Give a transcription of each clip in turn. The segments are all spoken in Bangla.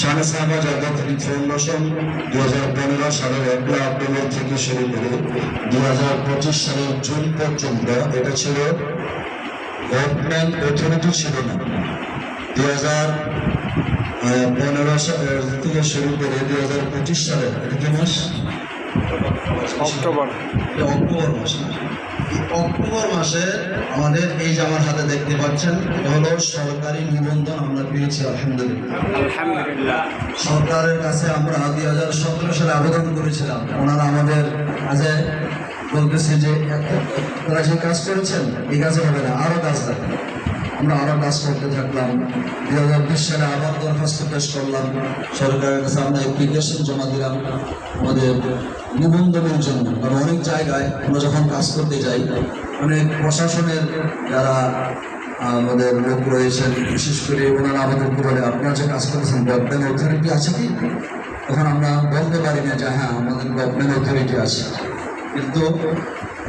শানে সাহাবাজ আধ্যাত্মিক ফাউন্ডেশন দু হাজার পনেরো সালের একলা অক্টোবর থেকে শুরু করে দু হাজার পঁচিশ সালের জুন পর্যন্ত এটা ছিল গভর্নমেন্ট অথরিটি ছিল না দু হাজার পনেরো সাল থেকে শুরু করে দু হাজার পঁচিশ সালে এটা কি মাস অক্টোবর। অক্টোবর মাস। অক্টোবর মাসে আমাদের এই যে আমার হাতে দেখতে পাচ্ছেন এটা হলো সরকারি নিবন্ধন আমরা পেয়েছি আলহামদুলিল্লাহ। সরকারের কাছে আমরা দুই হাজার সতেরো সালে আবেদন করেছিলাম। ওনারা আমাদের কাছে বলতেছে যে আপনারা যে কাজ করেছেন এই কাজে হবে না আরও কাজ লাগবে। আমরা আরও কাজ করতে থাকলাম। দুই হাজার বিশ সালে আবার দরখাস্ত পেশ করলাম। সরকারের কাছে আমরা অ্যাপ্লিকেশন জমা দিলাম আমাদের নিবন্ধনের জন্য। কারণ অনেক জায়গায় আমরা যখন কাজ করতে যাই, অনেক প্রশাসনের যারা আমাদের লোক রয়েছেন, বিশেষ করে ওনারা আমাদেরকে বলে, আপনারা যে কাজ করেছেন গভর্নমেন্ট অথরিটি আছে কি? তখন আমরা বলতে পারি না যে হ্যাঁ আমাদের গভর্নমেন্ট অথরিটি আছে। কিন্তু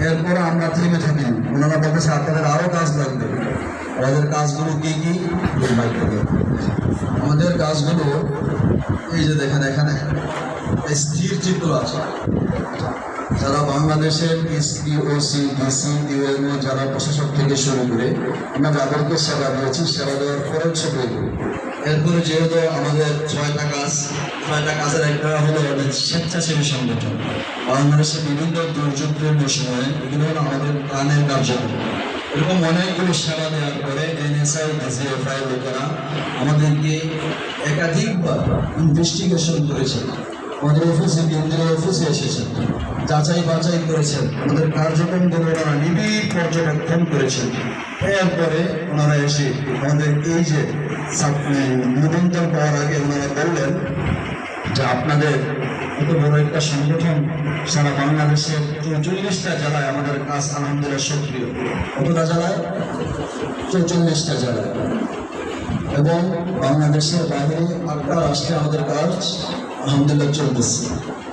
এরপর আমরা থেমে থাকি। ওনারা বলতেছে আপনাদের আরও কাজ লাগবে। আমাদের কাজগুলো কী কী? আমাদের কাজগুলো, এই যে দেখেন এখানে স্থির চিত্র আছে। যারা বাংলাদেশের এসপি, ওসি, ডিসি ইউএনও যারা প্রশাসক থেকে শুরু করে আমরা যাদেরকে সেবা দিয়েছি, সেবা দেওয়ার পরের ছবি এরপরে যেহেতু আমাদের ছয়টা কাজ, ছয়টা কাজের একটা হলো আমাদের স্বেচ্ছাসেবী সংগঠন। বাংলাদেশের বিভিন্ন দুর্যোগপূর্ণ সময়ে এগুলো হলো আমাদের প্রাণের কার্যক্রম। এরকম অনেকগুলো সেবা দেওয়ার পরে এনএসআই ডিজিএফআই লোকেরা আমাদেরকে একাধিকবার ইনভেস্টিগেশন করেছে। আমাদের অফিসে কেন্দ্রীয় অফিসে এসেছেন যাচাই বাছাই করেছেন। আমাদের কার্যক্রমগুলো ওনারা নিবিড় পর্যবেক্ষণ করেছেন। এরপরে ওনারা এসে আমাদের এই যে নিবন্ধন পাওয়ার আগে ওনারা বললেন যে আপনাদের এত বড় একটা সংগঠন সারা বাংলাদেশের চৌচল্লিশটা জেলায় আমাদের কাজ আলহামদুলিল্লাহ সক্রিয়। কতটা জেলায়? চৌচল্লিশটা জেলায়। এবং বাংলাদেশের বাইরে আটটা রাষ্ট্রে আমাদের কাজ? আলহামদুলিল্লাহ চলতেছে।